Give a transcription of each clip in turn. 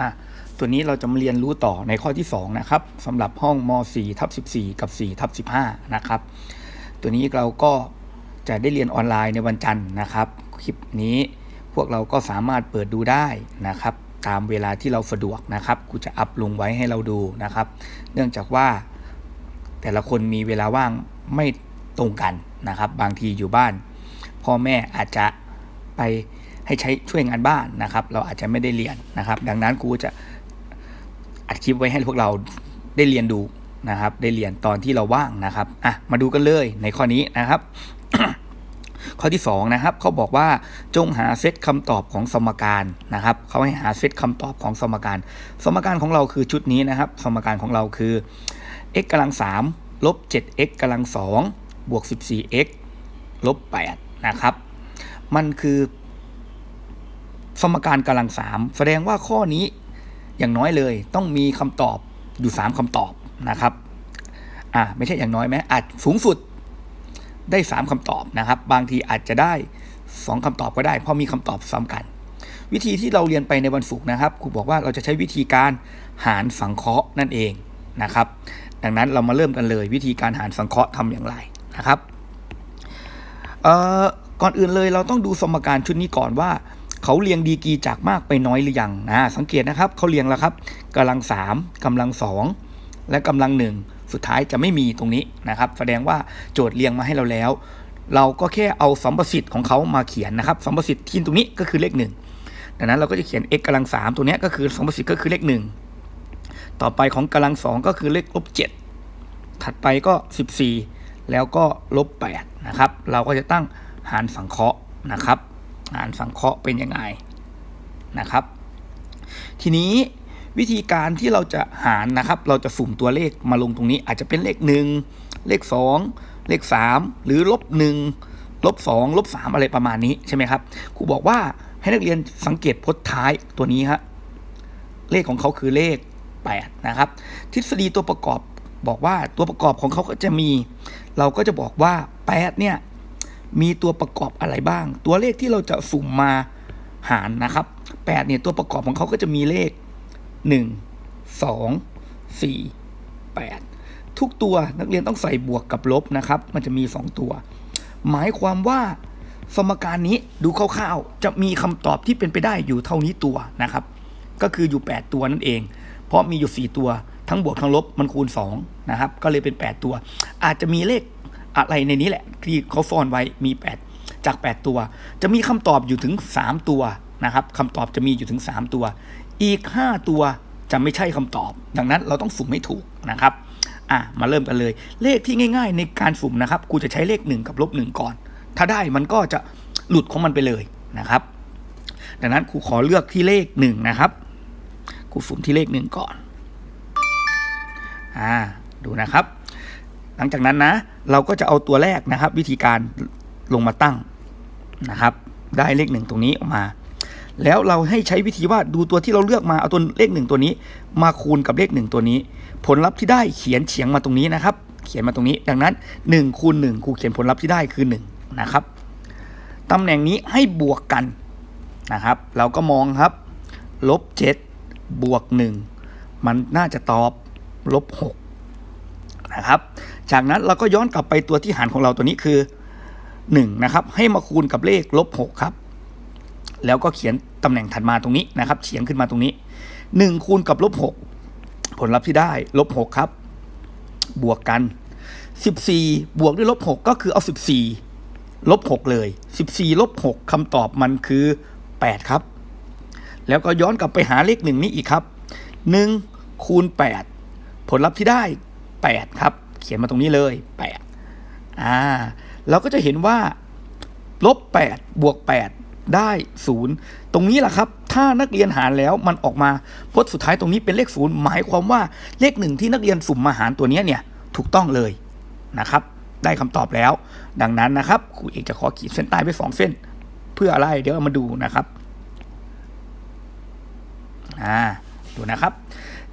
อะตัวนี้เราจะมาเรียนรู้ต่อในข้อที่2นะครับสำหรับห้องม .4 ทับ14 กับ4ทับ15 นะครับ ตัวนี้เราก็จะได้เรียนออนไลน์ในวันจันทร์นะครับ คลิปนี้พวกเราก็สามารถเปิดดูได้นะครับ ตามเวลาที่เราสะดวกนะครับกูจะอัพลงไว้ให้เราดูนะครับ เนื่องจากว่า แต่ละคนมีเวลาว่างไม่ตรงกันนะครับ บางทีอยู่บ้าน พ่อแม่อาจจะไป ให้ใช้ช่วยงานบ้านนะครับ เราอาจจะไม่ได้เรียนนะครับ ดังนั้นครูจะอัดคลิปไว้ให้พวกเราได้เรียนดูนะครับ ได้เรียนตอนที่เราว่างนะครับอะมาดูกันเลยในข้อนี้นะครับข้อที่2นะครับเขาบอกว่าจงหาเซตคำตอบของสมการนะครับเขาให้หาเซตคำตอบของสมการ สมการของเราคือชุดนี้นะครับ สมการของเราคือ x กำลัง3ลบ 7x กำลัง2บวก 14x ลบ8นะครับ มันคือ สมการกำลัง3แสดงว่าข้อนี้อย่างน้อยเลย ต้องมีคำตอบอยู่ 3คำตอบนะครับอ่าไม่ใช่อย่างน้อยไหมอาจสูงสุดได้ 3คำตอบนะครับ บางทีอาจจะได้ 2คำตอบก็ได้ เพราะมีคำตอบซ้ำกัน วิธีที่เราเรียนไปในวันศุกร์นะครับครูบอกว่าเราจะใช้วิธีการหารสังเคราะห์นั่นเองนะครับ ดังนั้นเรามาเริ่มกันเลย วิธีการหารสังเคราะห์ทำอย่างไรนะครับก่อนอื่นเลยเราต้องดูสมการชุดนี้ก่อนว่า เขาเรียงดีกีจากมากไปน้อยหรือยังนะสังเกตนะครับเขาเรียงแล้วครับกำลังสามกำลังสองและกำลังหนึ่งสุดท้ายจะไม่มีตรงนี้นะครับ แสดงว่าโจทย์เรียงมาให้เราแล้ว เราก็แค่เอาสัมประสิทธิ์ของเขามาเขียนนะครับสัมประสิทธิ์ที่ตรงนี้ก็คือเลขหนึ่งดังนั้นเราก็จะเขียน x กำลังสามตัวนี้ก็คือสัมประสิทธิ์ก็คือเลขหนึ่งต่อไปของกำลังสองก็คือเลขลบเจ็ดถัดไปก็ 14 แล้วก็ลบ8นะครับเราก็จะตั้งหารสังเคราะห์นะครับ หารสังเคราะห์เป็นยังไงนะครับ ทีนี้วิธีการที่เราจะหารนะครับ เราจะสุ่มตัวเลขมาลงตรงนี้ อาจจะเป็นเลข 1 เลข 2 เลข 3 หรือลบ1ลบ2ลบ3อะไรประมาณนี้ใช่ไหมครับครูบอกว่าให้นักเรียนสังเกตพจน์ท้ายตัวนี้ฮะเลขของเขาคือเลข8นะครับ ทฤษฎีตัวประกอบบอกว่าตัวประกอบของเขาก็จะมี เราก็จะบอกว่า8เนี่ย มีตัวประกอบอะไรบ้าง ตัวเลขที่เราจะสุ่มมาหารนะครับ8เนี่ยตัวประกอบของเขาก็จะมีเลข 1 2 4 8 ทุกตัวนักเรียนต้องใส่บวกกับลบนะครับ มันจะมี 2 ตัว หมายความว่าสมการนี้ดูคร่าวๆ จะมีคำตอบที่เป็นไปได้อยู่เท่านี้ตัวนะครับ ก็คืออยู่ 8 ตัวนั่นเอง เพราะมีอยู่ 4 ตัวทั้งบวกทั้งลบมันคูณ2นะครับ ก็เลยเป็น 8 ตัว อาจจะมีเลข อะไรในนี้แหละที่เขาซ่อนไว้มี 8 จาก 8 ตัว จะมีคำตอบอยู่ถึง 3 ตัวนะครับคำตอบจะมีอยู่ถึง 3 ตัว อีก 5 ตัวจะไม่ใช่คำตอบ ดังนั้นเราต้องสุ่มให้ถูกนะครับอะมาเริ่มกันเลย เลขที่ง่าย ๆ ในการสุ่มนะครับกูจะใช้เลข 1 กับลบ 1 ก่อน ถ้าได้มันก็จะหลุดของมันไปเลยนะครับ ดังนั้นครูขอเลือกที่เลข 1 นะครับครูสุ่มที่เลข 1 ก่อนอ่าดูนะครับ หลังจากนั้นนะ เราก็จะเอาตัวแรกนะครับ วิธีการลงมาตั้งนะครับ ได้เลขหนึ่งตรงนี้ออกมา แล้วเราให้ใช้วิธีว่าดูตัวที่เราเลือกมาเอาตัวเลขหนึ่งตัวนี้ มาคูณกับเลขหนึ่งตัวนี้ ผลลัพธ์ที่ได้เขียนเฉียงมาตรงนี้นะครับ เขียนมาตรงนี้ ดังนั้น1คูณ1ครูเขียนผลลัพธ์ที่ได้คือ1นะครับตำแหน่งนี้ให้บวกกันนะครับ เราก็มองครับลบ7บวก1มันน่าจะตอบลบ6นะครับ จากนั้นเราก็ย้อนกลับไปตัวที่หารของเราตัวนี้คือ1นะครับให้มาคูณกับเลขลบ6ครับ แล้วก็เขียนตำแหน่งถัดมาตรงนี้นะครับเฉียงขึ้นมาตรงนี้ 1 คูณกับลบ6ผลลัพธ์ที่ได้ลบ6ครับ บวกกัน 14 บวกด้วยลบ6ก็คือเอา 14ลบ6เลย 14ลบ6คำตอบมันคือ 8 ครับ แล้วก็ย้อนกลับไปหาเลขหนึ่งนี้อีกครับ 1 คูณ 8 ผลลัพธ์ที่ได้ 8 ครับ เขียนมาตรงนี้เลย8อ่าเราก็จะเห็นว่าลบ8บวก8ได้0ตรงนี้แหละครับ ถ้านักเรียนหารแล้วมันออกมาพจน์สุดท้ายตรงนี้เป็นเลข0หมายความว่าเลขหนึ่งที่นักเรียนสุ่มมาหารตัวนี้เนี่ยถูกต้องเลยนะครับได้คำตอบแล้ว ดังนั้นนะครับครูเอกจะขอขีดเส้นใต้ไปสองเส้น เพื่ออะไรเดี๋ยวเอามาดูนะครับอ่าดูนะครับ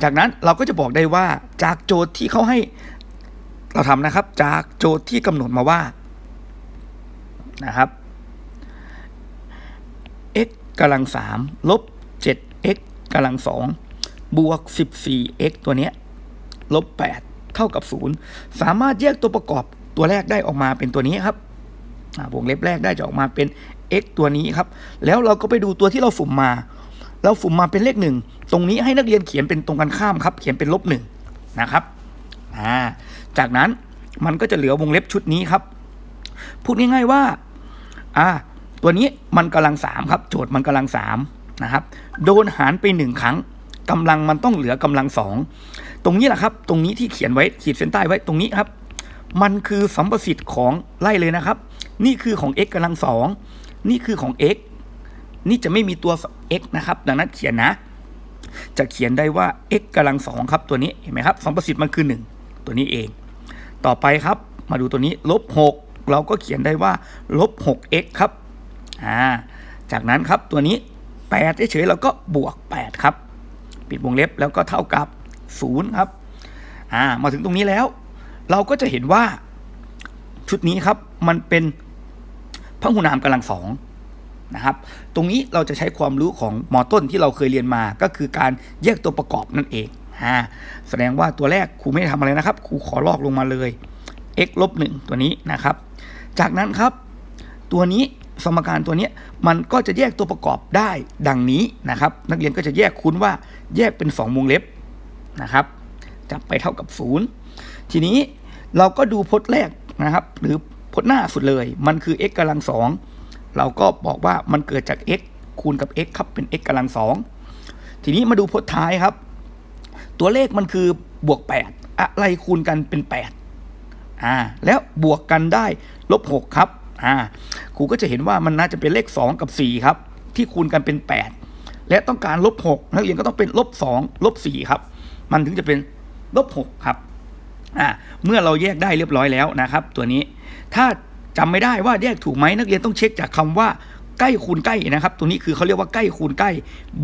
จากนั้นเราก็จะบอกได้ว่าจากโจทย์ที่เขาให้ เราทำนะครับจากโจทย์ที่กำหนดมาว่านะครับ x กำลังสามลบ 7x กำลังสองบวก 14x ตัวเนี้ยลบ 8 เท่ากับ 0 สามารถแยกตัวประกอบตัวแรกได้ออกมาเป็นตัวนี้ครับวงเล็บแรกได้จะออกมาเป็น x ตัวนี้ครับ แล้วเราก็ไปดูตัวที่เราสุ่มมา เราสุ่มมาเป็นเลขหนึ่ง ตรงนี้ให้นักเรียนเขียนเป็นตรงกันข้ามครับ เขียนเป็นลบหนึ่งนะครับ อ่า จากนั้นมันก็จะเหลือวงเล็บชุดนี้ครับ พูดง่ายๆว่า อ่า ตัวนี้มันกำลังสามครับ โจทย์มันกำลังสามนะครับ โดนหารไปหนึ่งครั้งกำลังมันต้องเหลือกำลังสอง ตรงนี้แหละครับ ตรงนี้ที่เขียนไว้ขีดเส้นใต้ไว้ตรงนี้ครับ มันคือสัมประสิทธิ์ของไล่เลยนะครับ นี่คือของ x กำลังสอง นี่คือของ x นี่จะไม่มีตัว x นะครับ ดังนั้นเขียนนะ จะเขียนได้ว่า x กำลังสองครับ ตัวนี้ เห็นไหมครับสัมประสิทธิ์มันคือ 1 ตัวนี้เอง ต่อไปครับ มาดูตัวนี้ลบ6เราก็เขียนได้ว่าลบ 6x ครับอ่าจากนั้นครับตัวนี้8เฉยๆเราก็บวก 8 ครับ ปิดวงเล็บแล้วก็เท่ากับ 0 ครับอ่ามาถึงตรงนี้แล้ว เราก็จะเห็นว่าชุดนี้ครับมันเป็นพหุนามกำลังสองนะครับ ตรงนี้เราจะใช้ความรู้ของมอต้นที่เราเคยเรียนมาก็คือการแยกตัวประกอบนั่นเอง อ่าแสดงว่าตัวแรกครูไม่ได้ทำอะไรนะครับครูขอลอกลงมาเลย x ลบหนึ่งตัวนี้นะครับ จากนั้นครับ ตัวนี้สมการตัวนี้มันก็จะแยกตัวประกอบได้ดังนี้นะครับ นักเรียนก็จะแยกคุ้นว่าแยกเป็น 2 วงเล็บนะครับจับไปเท่ากับ 0 ทีนี้เราก็ดูพจน์แรกนะครับ หรือพจน์หน้าสุดเลย มันคือ x กำลังสองเราก็บอกว่ามันเกิดจาก x คูณกับ x ครับเป็น x กำลังสองทีนี้มาดูพจน์ท้ายครับ ตัวเลขมันคือบวก 8 อะไรคูณกันเป็น 8 อ่า แล้วบวกกันได้ลบ 6 ครับ อ่า ครูก็จะเห็นว่ามันน่าจะเป็นเลข 2 กับ 4 ครับ ที่คูณกันเป็น 8 และต้องการลบ 6 นักเรียนก็ต้องเป็นลบ 2 ลบ 4 ครับ มันถึงจะเป็นลบ 6 ครับ อ่า เมื่อเราแยกได้เรียบร้อยแล้วนะครับ ตัวนี้ ถ้าจำไม่ได้ว่าแยกถูกไหมนักเรียนต้องเช็คจากคำว่าใกล้คูณใกล้นะครับ ตัวนี้คือเขาเรียกว่าใกล้คูณใกล้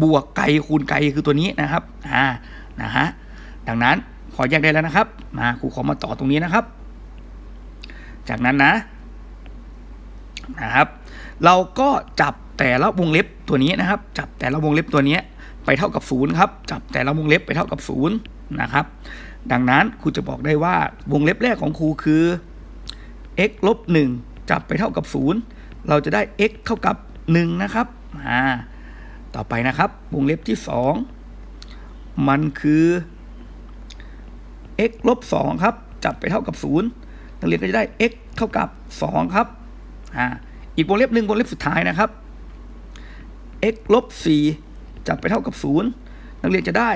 บวกไกลคูณไกลคือตัวนี้นะครับ อ่า นะฮะดังนั้นพอแยกได้แล้วนะครับมาครูขอมาต่อตรงนี้นะครับ จากนั้นนะนะครับ เราก็จับแต่ละวงเล็บตัวนี้นะครับ จับแต่ละวงเล็บตัวนี้ไปเท่ากับศูนย์ครับ จับแต่ละวงเล็บไปเท่ากับศูนย์นะครับ ดังนั้นครูจะบอกได้ว่าวงเล็บแรกของครูคือ x ลบหนึ่งจับไปเท่ากับศูนย์เราจะได้ x เท่ากับหนึ่งนะครับอ่าต่อไปนะครับ วงเล็บที่สอง มันคือ x ลบสองครับ จับไปเท่ากับศูนย์นักเรียนก็จะได้ x เท่ากับสองครับอ่าอีกวงเล็บหนึ่งวงเล็บสุดท้ายนะครับ x ลบสี่จับไปเท่ากับศูนย์นักเรียนจะได้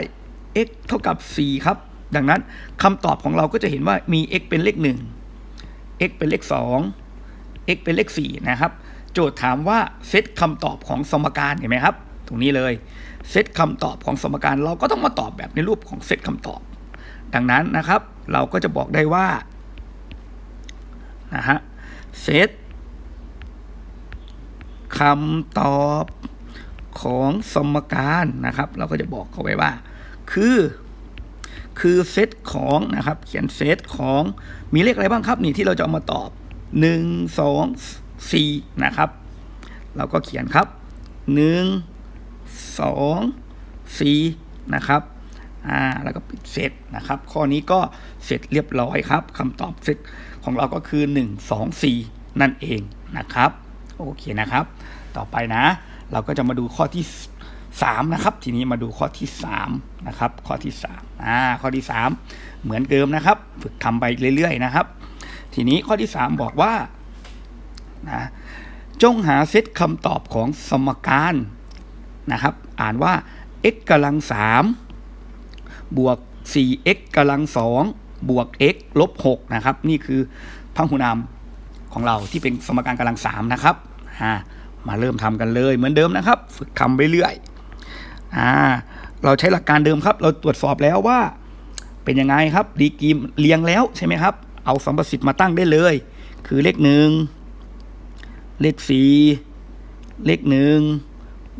x เท่ากับ 4 ครับ ดังนั้นคำตอบของเราก็จะเห็นว่ามี x เป็นเลข 1 x เป็นเลข 2 x เป็นเลข 4 นะครับ โจทย์ถามว่าเซตคำตอบของสมการเห็นไหมครับ ตรงนี้เลยเซตคำตอบของสมการเราก็ต้องมาตอบแบบในรูปของเซตคำตอบ ดังนั้นนะครับ เราก็จะบอกได้ว่านะฮะเซตคำตอบของสมการนะครับ เราก็จะบอกเขาไว้ว่า คือ คือเซตของนะครับ เขียนเซตของมีเลขอะไรบ้างครับนี่ที่เราจะเอามาตอบหนึ่งสองสี่นะครับ เราก็เขียนครับหนึ่ง สองซีนะครับอ่าแล้วก็ปิดเซตนะครับ ข้อนี้ก็เสร็จเรียบร้อยครับคำตอบเซตของเราก็คือหนึ่งสองซีนั่นเองนะครับ โอเคนะครับ ต่อไปนะ เราก็จะมาดูข้อที่ 3 นะครับ ทีนี้มาดูข้อที่ 3 นะครับ ข้อที่3อ่าข้อที่ 3 เหมือนเดิมนะครับ ฝึกทำไปเรื่อยๆนะครับ ทีนี้ข้อที่ 3 บอกว่านะจงหาเซตคำตอบของสมการ นะครับ อ่านว่า x กำลัง3บวก 4x กำลัง2บวก x ลบ6นะครับ นี่คือพหุนามของเราที่เป็นสมการกำลัง3นะครับมาเริ่มทำกันเลยเหมือนเดิมนะครับ ฝึกทำไปเรื่อยอ่าเราใช้หลักการเดิมครับ เราตรวจสอบแล้วว่าเป็นยังไงครับดีกรีมเรียงแล้วใช่ไหมครับ เอาสัมประสิทธิ์มาตั้งได้เลย คือเลขหนึ่งเลขสี่เลขหนึ่ง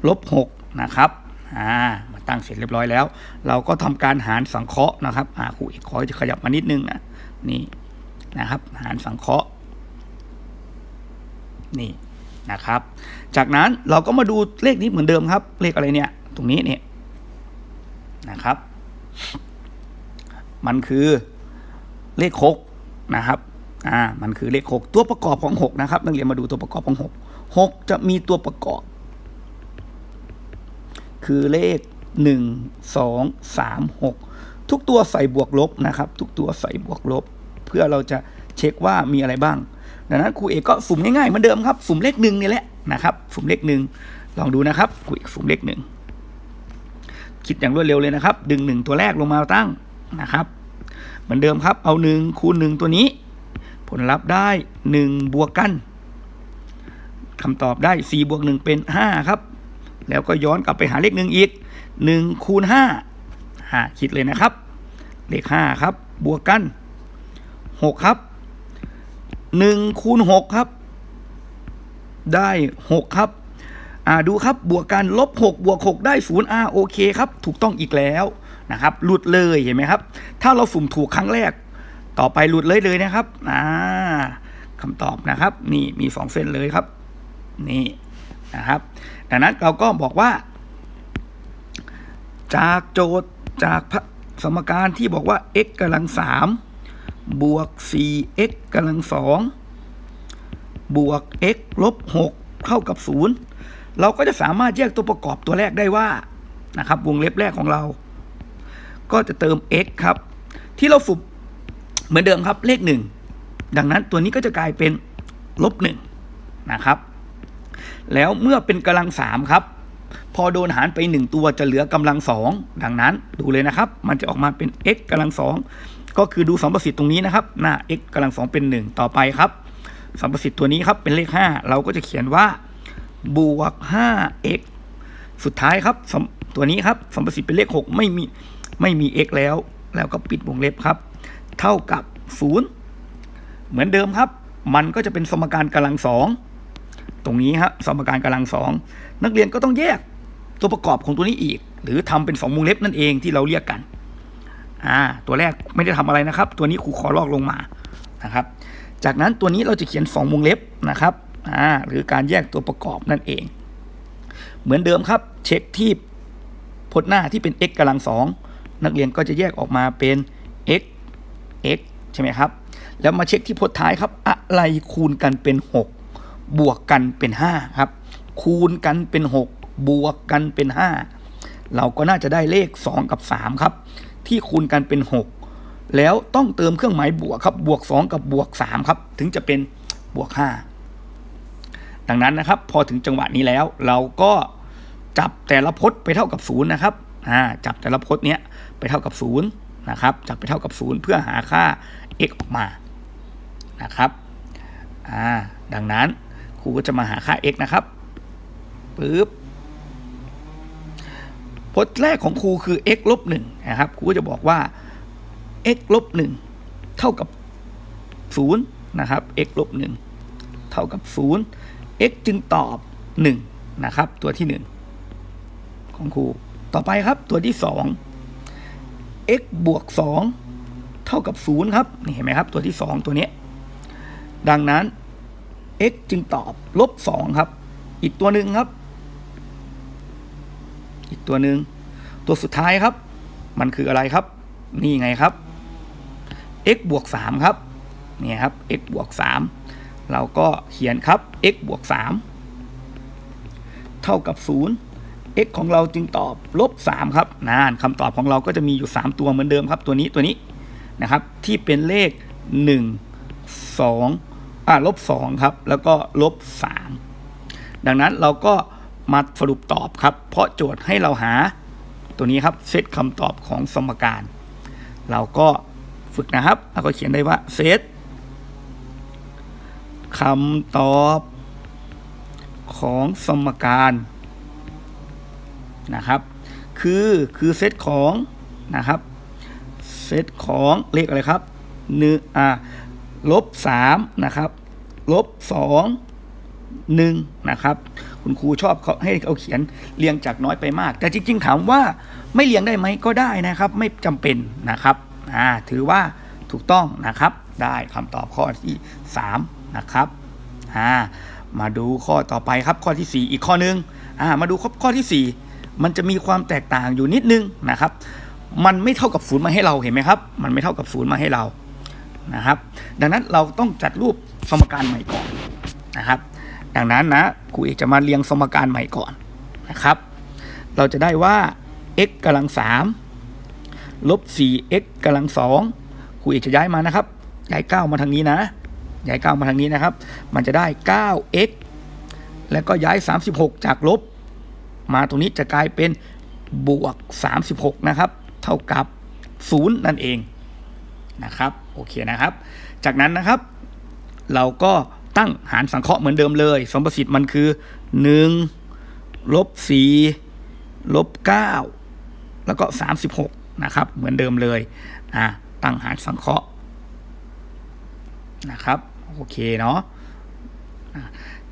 ลบหก นะครับอ่ามาตั้งเสร็จเรียบร้อยแล้ว เราก็ทำการหารสังเคราะห์นะครับอ่าครูเอกขอจะขยับมานิดนึงนะนี่นะครับ หารสังเคราะห์นี่นะครับ จากนั้นเราก็มาดูเลขนี้เหมือนเดิมครับ เลขอะไรเนี่ย ตรงนี้เนี่ยนะครับ มันคือเลขหกนะครับอ่ามันคือเลขหกตัวประกอบของหกนะครับนักเรียนมาดูตัวประกอบของหกหกจะมีตัวประกอบ คือเลขหนึ่งสองสามหกทุกตัวใส่บวกลบนะครับ ทุกตัวใส่บวกลบ เพื่อเราจะเช็คว่ามีอะไรบ้าง ดังนั้นครูเอกก็สุ่มง่ายๆเหมือนเดิมครับ สุ่มเลขหนึ่งนี่แหละนะครับ สุ่มเลขหนึ่งลองดูนะครับครูเอกสุ่มเลขหนึ่งคิดอย่างรวดเร็วเลยนะครับ ดึงหนึ่งตัวแรกลงมาตั้งนะครับ เหมือนเดิมครับ เอาหนึ่งคูณหนึ่งตัวนี้ ผลลัพธ์ได้หนึ่งบวกกันคำตอบได้สี่บวกหนึ่งเป็นห้าครับ แล้วก็ย้อนกลับไปหาเลขหนึ่งอีกหนึ่งคูณห้าห้าคิดเลยนะครับ เลขห้าครับ บวกกันหกครับหนึ่งคูณหกครับ ได้หกครับอ่าดูครับบวกกันลบหกบวกหกได้ศูนย์อ่าโอเคครับ ถูกต้องอีกแล้วนะครับ หลุดเลยเห็นไหมครับ ถ้าเราสุ่มถูกครั้งแรก ต่อไปหลุดเลยเลยนะครับอ่าคำตอบนะครับ นี่มีสองเส้นเลยครับ นี่นะครับ ดังนั้นเราก็บอกว่า จากโจทย์จากพระสมการที่บอกว่า x กำลังสามบวก 4x กำลังสองบวก x ลบ 6 เท่ากับ 0 เราก็จะสามารถแยกตัวประกอบตัวแรกได้ว่านะครับวงเล็บแรกของเรา ก็จะเติม x ครับ ที่เราฝึกเหมือนเดิมครับเลข 1 ดังนั้นตัวนี้ก็จะกลายเป็นลบ 1 นะครับ แล้วเมื่อเป็นกำลังสามครับ พอโดนหารไป 1 ตัวจะเหลือกำลังสองดังนั้นดูเลยนะครับ มันจะออกมาเป็น x กำลังสองก็คือดูสัมประสิทธิ์ตรงนี้นะครับ หน้า x กำลังสองเป็น 1 ต่อไปครับ สัมประสิทธิ์ตัวนี้ครับเป็นเลข 5 เราก็จะเขียนว่าบวก 5x สุดท้ายครับตัวนี้ครับสัมประสิทธิ์เป็นเลข 6 ไม่มีไม่มี x แล้ว แล้วก็ปิดวงเล็บครับ เท่ากับ 0 เหมือนเดิมครับ มันก็จะเป็นสมการกำลังสอง ตรงนี้ฮะสมการกำลังสองนักเรียนก็ต้องแยกตัวประกอบของตัวนี้อีก หรือทำเป็นสองวงเล็บนั่นเองที่เราเรียกกันอ่าตัวแรกไม่ได้ทำอะไรนะครับ ตัวนี้ครูขอลอกลงมานะครับ จากนั้นตัวนี้เราจะเขียนสองวงเล็บนะครับอ่าหรือการแยกตัวประกอบนั่นเอง เหมือนเดิมครับ เช็คที่พจน์หน้าที่เป็น x กำลังสองนักเรียนก็จะแยกออกมาเป็น x x ใช่ไหมครับ แล้วมาเช็คที่พจน์ท้ายครับ อะไรคูณกันเป็น 6 บวกกันเป็น 5 ครับ คูณกันเป็น 6 บวกกันเป็น 5 เราก็น่าจะได้เลข 2 กับ 3 ครับ ที่คูณกันเป็น 6 แล้วต้องเติมเครื่องหมายบวกครับ บวก 2 กับบวก 3 ครับ ถึงจะเป็นบวก 5 ดังนั้นนะครับ พอถึงจังหวะนี้แล้ว เราก็จับแต่ละพจน์ไปเท่ากับ0นะครับอ่าจับแต่ละพจน์เนี้ยไปเท่ากับ0นะครับ จับไปเท่ากับ 0 เพื่อหาค่า x ออกมานะครับอ่าดังนั้น ครูก็จะมาหาค่า x นะครับปึ๊บพจน์แรกของครูคือ x ลบหนึ่งนะครับครูก็จะบอกว่า x ลบหนึ่งเท่ากับศูนย์นะครับ x ลบหนึ่งเท่ากับศูนย์ x จึงตอบหนึ่งนะครับ ตัวที่หนึ่งของครูต่อไปครับตัวที่สอง x บวกสองเท่ากับศูนย์ครับนี่เห็นไหมครับ ตัวที่สองตัวนี้ ดังนั้น x จึงตอบลบสองครับ อีกตัวหนึ่งครับ อีกตัวหนึ่งตัวสุดท้ายครับ มันคืออะไรครับ นี่ไงครับ x บวกสามครับเนี่ยครับ x บวกสามเราก็เขียนครับ x บวกสามเท่ากับศูนย์ x ของเราจึงตอบลบสามครับนานคำตอบของเราก็จะมีอยู่สามตัวเหมือนเดิมครับ ตัวนี้ตัวนี้นะครับ ที่เป็นเลขหนึ่งสอง อ่าลบสองครับ แล้วก็ลบสามดังนั้นเราก็มาสรุปตอบครับ เพราะโจทย์ให้เราหาตัวนี้ครับเซตคำตอบของสมการ เราก็ฝึกนะครับเราก็เขียนได้ว่าเซตคำตอบของสมการนะครับ คือคือเซตของนะครับเซตของเลขอะไรครับหนึ่งอ่า ลบสามนะครับลบสองหนึ่งนะครับ คุณครูชอบเขาให้เขาเขียนเรียงจากน้อยไปมาก แต่จริง ๆ ถามว่าไม่เรียงได้ไหมก็ได้นะครับ ไม่จำเป็นนะครับอ่าถือว่าถูกต้องนะครับ ได้คำตอบข้อที่3นะครับอ่ามาดูข้อต่อไปครับข้อที่ 4 อีกข้อหนึงอ่ามาดูข้อข้อที่ 4 มันจะมีความแตกต่างอยู่นิดนึงนะครับ มันไม่เท่ากับศูนย์มาให้เราเห็นไหมครับ มันไม่เท่ากับศูนย์มาให้เรา นะครับ ดังนั้นเราต้องจัดรูปสมการใหม่ก่อนนะครับ ดังนั้นนะครูเอกจะมาเรียงสมการใหม่ก่อนนะครับ เราจะได้ว่า x กำลัง3ลบ 4x กำลัง2ครูเอกจะย้ายมานะครับย้าย9มาทางนี้นะย้าย9มาทางนี้นะครับ มันจะได้ 9x แล้วก็ย้าย 36 จากลบ มาตรงนี้จะกลายเป็นบวก 36 นะครับ เท่ากับ 0 นั่นเอง นะครับโอเคนะครับ จากนั้นนะครับ เราก็ตั้งหารสังเคราะห์เหมือนเดิมเลยสมประสิทธิ์มันคือ1ลบ4ลบ9แล้วก็ 36 นะครับ เหมือนเดิมเลยอ่าตั้งหารสังเคราะห์นะครับโอเคเนาะอะ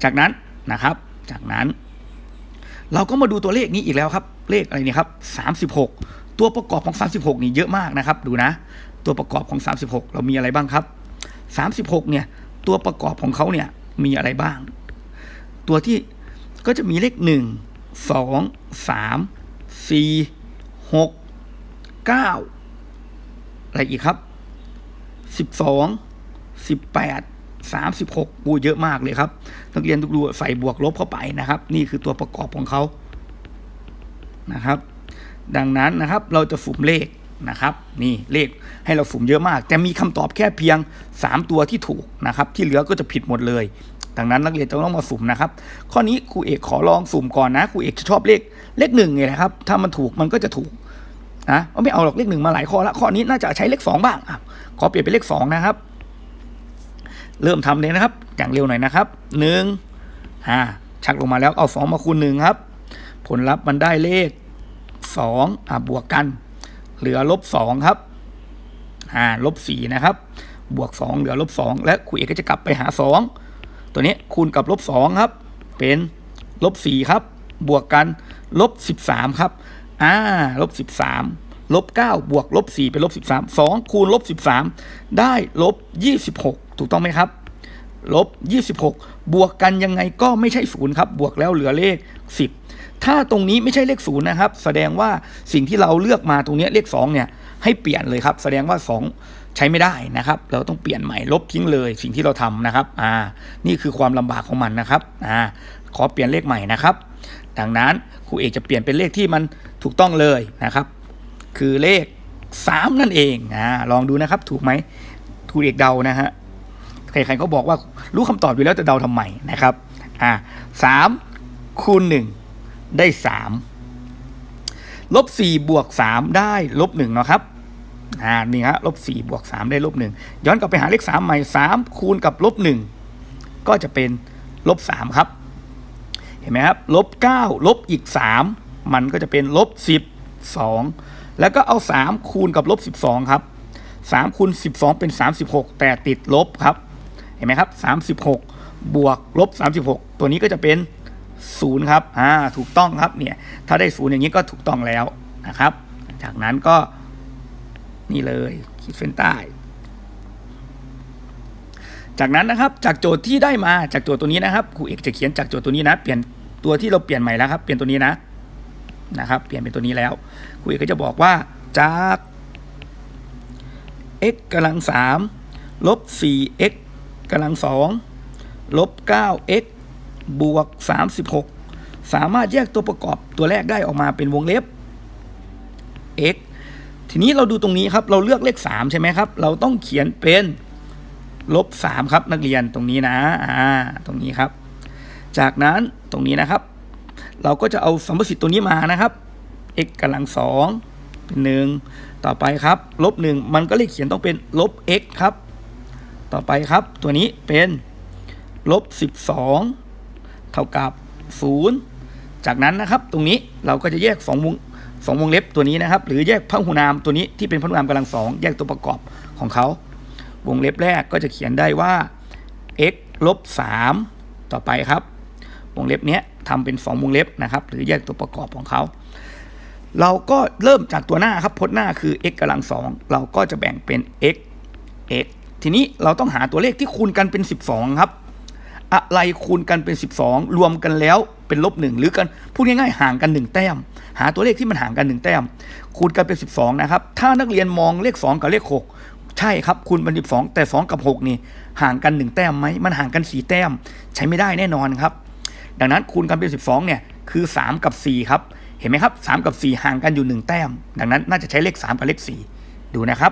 จากนั้นนะครับ จากนั้น เราก็มาดูตัวเลขนี้อีกแล้วครับ เลขอะไรเนี่ยครับ36 ตัวประกอบของ 36 นี่เยอะมากนะครับ ดูนะ ตัวประกอบของ 36 เรามีอะไรบ้างครับ 36 เนี่ย ตัวประกอบของเขาเนี่ยมีอะไรบ้าง ตัวที่ก็จะมีเลข 1 2 3 4 6 9 อะไรอีกครับ 12 18 36อูเยอะมากเลยครับ นักเรียนทุกดูใส่บวกลบเข้าไปนะครับ นี่คือตัวประกอบของเขานะครับ ดังนั้นนะครับเราจะสุ่มเลข นะครับนี่เลขให้เราสุ่มเยอะมาก แต่มีคำตอบแค่เพียง 3 ตัวที่ถูกนะครับที่เหลือก็จะผิดหมดเลยดังนั้นนักเรียนจะต้องมาสุ่มนะครับ ข้อนี้ครูเอกขอลองสุ่มก่อนนะครูเอกจะชอบเลขเลขหนึ่งไงนะครับ ถ้ามันถูกมันก็จะถูกนะไม่เอาหรอกเลขหนึ่งมาหลายข้อละข้อนี้น่าจะใช้เลขสองบ้างขอเปลี่ยนเป็นเลขสองนะครับ เริ่มทำเลยนะครับ อย่างเร็วหน่อยนะครับหนึ่งอ่าชักลงมาแล้วเอาสองมาคูณหนึ่งครับ ผลลัพธ์มันได้เลขสองอ่าบวกกัน เหลือลบสองครับอ่าลบสี่นะครับ บวกสองเหลือลบสองและครูเอกก็จะกลับไปหาสองตัวนี้คูณกับลบสองครับ เป็นลบสี่ครับ บวกกันลบสิบสามครับอ่าลบสิบสามลบเก้าบวกลบสี่เป็นลบสิบสามสองคูณลบสิบสามได้ลบยี่สิบหกถูกต้องไหมครับลบ26 บวกกันยังไงก็ไม่ใช่ศูนย์ครับ บวกแล้วเหลือเลข 10 ถ้าตรงนี้ไม่ใช่เลขศูนย์นะครับ แสดงว่าสิ่งที่เราเลือกมาตรงนี้เลข2เนี่ยให้เปลี่ยนเลยครับ แสดงว่า 2 ใช้ไม่ได้นะครับ เราต้องเปลี่ยนใหม่ลบทิ้งเลยสิ่งที่เราทำนะครับอ่านี่คือความลำบากของมันนะครับอ่าขอเปลี่ยนเลขใหม่นะครับ ดังนั้นครูเอกจะเปลี่ยนเป็นเลขที่มันถูกต้องเลยนะครับ คือเลข 3 นั่นเองอ่าลองดูนะครับถูกไหมครูเอกเดานะฮะใครๆก็บอกว่ารู้คำตอบอยู่แล้วจะเดาทำไมนะครับอ่าสามคูณหนึ่ง ได้สามลบสี่บวกสามได้ลบหนึ่งเนาะครับอ่านี่ฮะลบสี่บวกสามได้ลบหนึ่งย้อนกลับไปหาเลขสามใหม่สามคูณกับลบหนึ่งก็จะเป็นลบสามครับ เห็นไหมครับลบเก้าลบอีกสามมันก็จะเป็นลบสิบสองแล้วก็เอาสามคูณกับลบสิบสองครับสามคูณสิบสองเป็นสามสิบหกแต่ติดลบครับ เห็นไหมครับสามสิบหกบวกลบสามสิบหกตัวนี้ก็จะเป็น ศูนย์ครับอ่าถูกต้องครับเนี่ยถ้าได้ศูนย์อย่างนี้ก็ถูกต้องแล้วนะครับ จากนั้นก็นี่เลยขีดเส้นใต้ จากนั้นนะครับจากโจทย์ที่ได้มาจากโจทย์ตัวนี้นะครับครูเอกจะเขียนจากโจทย์ตัวนี้นะเปลี่ยนตัวที่เราเปลี่ยนใหม่แล้วครับ เปลี่ยนตัวนี้นะนะครับ เปลี่ยนเป็นตัวนี้แล้วครูเอกก็จะบอกว่าจาก x กำลังสามลบ 4x กำลังสองลบ 9x บวก 36 สามารถแยกตัวประกอบตัวแรกได้ออกมาเป็นวงเล็บ x ทีนี้เราดูตรงนี้ครับ เราเลือกเลข 3 ใช่ไหมครับ เราต้องเขียนเป็นลบ 3 ครับนักเรียนตรงนี้นะอ่าตรงนี้ครับ จากนั้นตรงนี้นะครับ เราก็จะเอาสมมติตัวนี้มานะครับ x กำลังสองเป็นหนึ่งต่อไปครับลบหนึ่งมันก็เลยเขียนต้องเป็นลบ x ครับ ต่อไปครับ ตัวนี้เป็นลบสิบสอง เท่ากับศูนย์จากนั้นนะครับ ตรงนี้เราก็จะแยกสองวงสองวงเล็บตัวนี้นะครับ หรือแยกพหุนามตัวนี้ที่เป็นพหุนามกำลังสองแยกตัวประกอบของเขา วงเล็บแรกก็จะเขียนได้ว่า x ลบสามต่อไปครับ วงเล็บเนี้ยทำเป็นสองวงเล็บนะครับ หรือแยกตัวประกอบของเขา เราก็เริ่มจากตัวหน้าครับพจน์หน้าคือ x กำลังสองเราก็จะแบ่งเป็น x x ทีนี้เราต้องหาตัวเลขที่คูณกันเป็น 12 ครับ อะไรคูณกันเป็น 12 รวมกันแล้วเป็นลบหนึ่งหรือกันพูดง่ายๆห่างกันหนึ่งแต้ม หาตัวเลขที่มันห่างกันหนึ่งแต้ม คูณกันเป็น 12 นะครับ ถ้านักเรียนมองเลข 2 กับเลข 6 ใช่ครับคูณเป็น12 แต่ 2 กับ 6 นี่ห่างกัน 1 แต้มไหมมันห่างกัน 4 แต้ม ใช้ไม่ได้แน่นอนครับ ดังนั้นคูณกันเป็น 12 เนี่ยคือ 3 กับ 4 ครับ เห็นไหมครับ 3 กับ 4 ห่างกันอยู่ 1 แต้ม ดังนั้นน่าจะใช้เลข 3 กับเลข 4 ดูนะครับ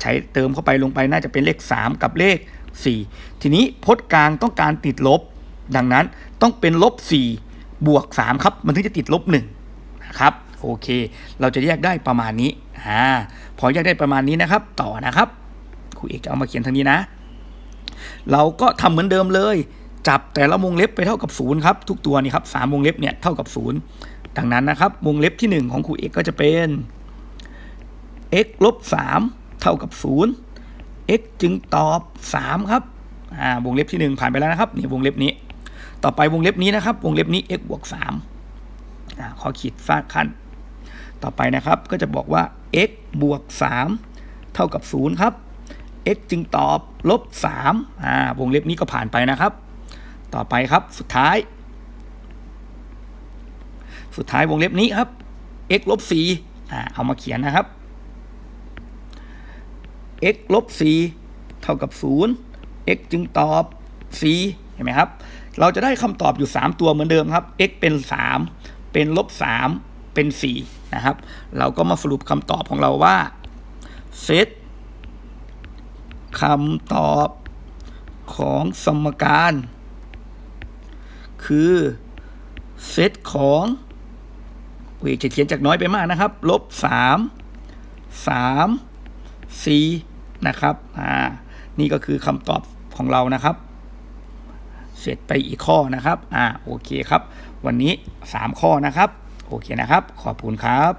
ใช้เติมเข้าไปลงไปน่าจะเป็นเลข 3 กับเลข 4 ทีนี้พจน์กลางต้องการติดลบ ดังนั้นต้องเป็นลบ4บวก3ครับ มันถึงจะติดลบ1นะครับ โอเค เราจะแยกได้ประมาณนี้อ่าพอแยกได้ประมาณนี้นะครับ ต่อนะครับครูเอกจะเอามาเขียนทางนี้นะ เราก็ทำเหมือนเดิมเลย จับแต่ละวงเล็บไปเท่ากับศูนย์ครับ ทุกตัวนี่ครับสามวงเล็บเนี่ยเท่ากับศูนย์ดังนั้นนะครับ วงเล็บที่หนึ่งของครูเอกก็จะเป็น x ลบสามเท่ากับศูนย์ x จึงตอบสามครับอ่าวงเล็บที่หนึ่งผ่านไปแล้วนะครับนี่วงเล็บนี้ ต่อไปวงเล็บนี้นะครับ วงเล็บนี้ x บวกสามอ่าขอขีดฟาดขั้น ต่อไปนะครับก็จะบอกว่า x บวกสามเท่ากับศูนย์ครับ x จึงตอบลบสามอ่าวงเล็บนี้ก็ผ่านไปนะครับ ต่อไปครับสุดท้าย สุดท้ายวงเล็บนี้ครับ x ลบสี่อ่าเอามาเขียนนะครับ x ลบสี่เท่ากับศูนย์ x จึงตอบสี่เห็นไหมครับ เราจะได้คำตอบอยู่ 3 ตัวเหมือนเดิมครับ x เป็น 3 เป็นลบ 3 เป็น 4 นะครับ เราก็มาสรุปคำตอบของเราว่าเซตคำตอบของสมการ คือเซตของเวยจะเขียนจากน้อยไปมากนะครับ ลบสามสาม ซีนะครับอ่านี่ก็คือคำตอบของเรานะครับ เสร็จไปอีกข้อนะครับอ่าโอเคครับ วันนี้ 3 ข้อนะครับ โอเคนะครับ ขอบคุณครับ